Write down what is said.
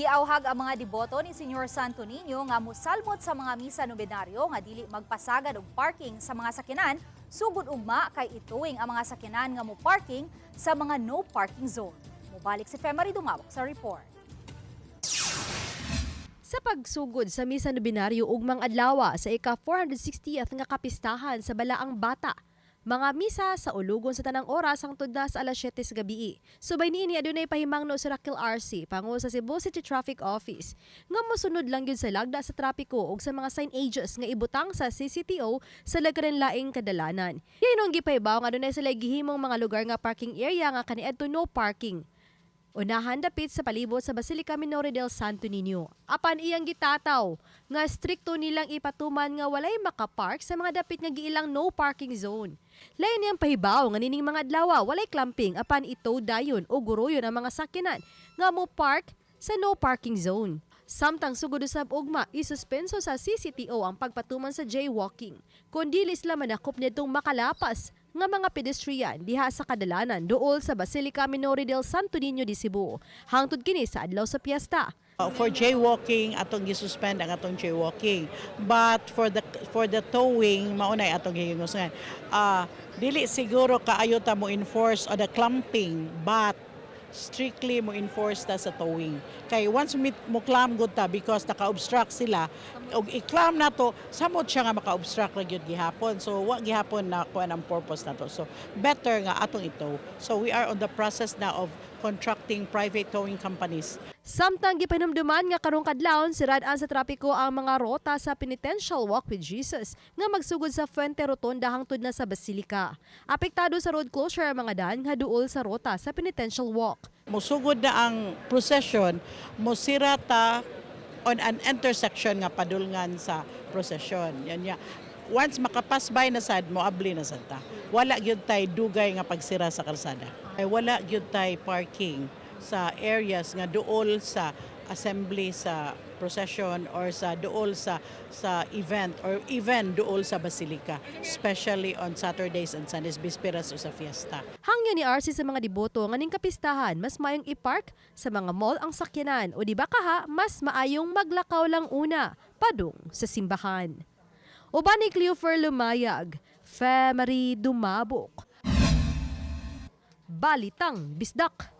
Giawhag ang mga deboto ni Senyor Santo Niño nga musalmot sa mga misa nobenaryo nga dili magpasagad og parking sa mga sakinan sugod ugma kay ituwing ang mga sakinan nga mo parking sa mga no parking zone. Mubalik si Femari Dumawak sa report. Sa pagsugod sa misa nobinaryo ugmang adlaw sa ika 460th nga kapistahan sa Balaang Bata, mga misa sa ulugon sa tanang oras ang tudna sa alas 7 sa gabi. Subay niini adunay pahimangno sa Rakil RC pangu sa Cebu City Traffic Office nga mosunod lang gyud sa lagda sa trapiko ug sa mga signages nga ibutang sa CCTO sa lagaran laing kadalanan. Yainong gipaybaw nga adunay sila gihimong mga lugar nga parking area nga kaniadto no parking. Unahan dapit sa palibot sa Basilica Minore del Santo Niño. Apan iyang gitataw nga strikto nilang ipatuman nga walay makapark sa mga dapit nga giilang no parking zone. Lain niyang pahibaw nga nining mga adlaw walay clamping apan ito dayon o guroyon ang mga sakinan nga mo park sa no parking zone. Samtang sugod usab ugma, isuspenso sa CCTO ang pagpatuman sa jaywalking. Kundi sila manakop nitong makalapas nga mga pedestrian diha sa kadalanan duol sa Basilica Minore del Santo Niño de Cebu. Hangtod kini sa adlaw sa piyesta. Uh, For jaywalking, atong gisuspend ang atong jaywalking. But for the for the towing, maunay atong hingusngan. Ah, dili siguro kaayo ta mo enforce o the clumping, but strictly mo enforce ta sa towing. Kay once mo, mo clam good ta because naka-obstruct sila, og i-clam na to, samot siya nga maka-obstruct ra gyud gihapon. So wa gihapon na kuan ang purpose na to. So better nga atong ito. So we are on the process now of contracting private towing companies Samtang gipanumduman nga karong kadlawon sirad-an sa trapiko ang mga rota sa Penitential Walk with Jesus nga magsugod sa Fuente Rotonda hangtod na sa Basilica. Apektado sa road closure ang mga daan nga duol sa rota sa Penitential Walk. musugod na ang procession, musira ta on an intersection nga padulngan sa procession. Yan ya. Once makapass by na sad mo abli na sad ta. Wala gyud tay dugay nga pagsira sa kalsada. Ay wala gyud tay parking sa areas nga duol sa assembly sa procession or sa duol sa sa event or even duol sa basilica especially on Saturdays and Sundays bisperas o sa fiesta. Hangyo ni RC sa mga deboto nga ning kapistahan mas maayong i-park sa mga mall ang sakyanan o di ba kaha mas maayong maglakaw lang una padung sa simbahan. Uban ni Cleofer Lumayag, Femary Dumabok. Balitang Bisdak.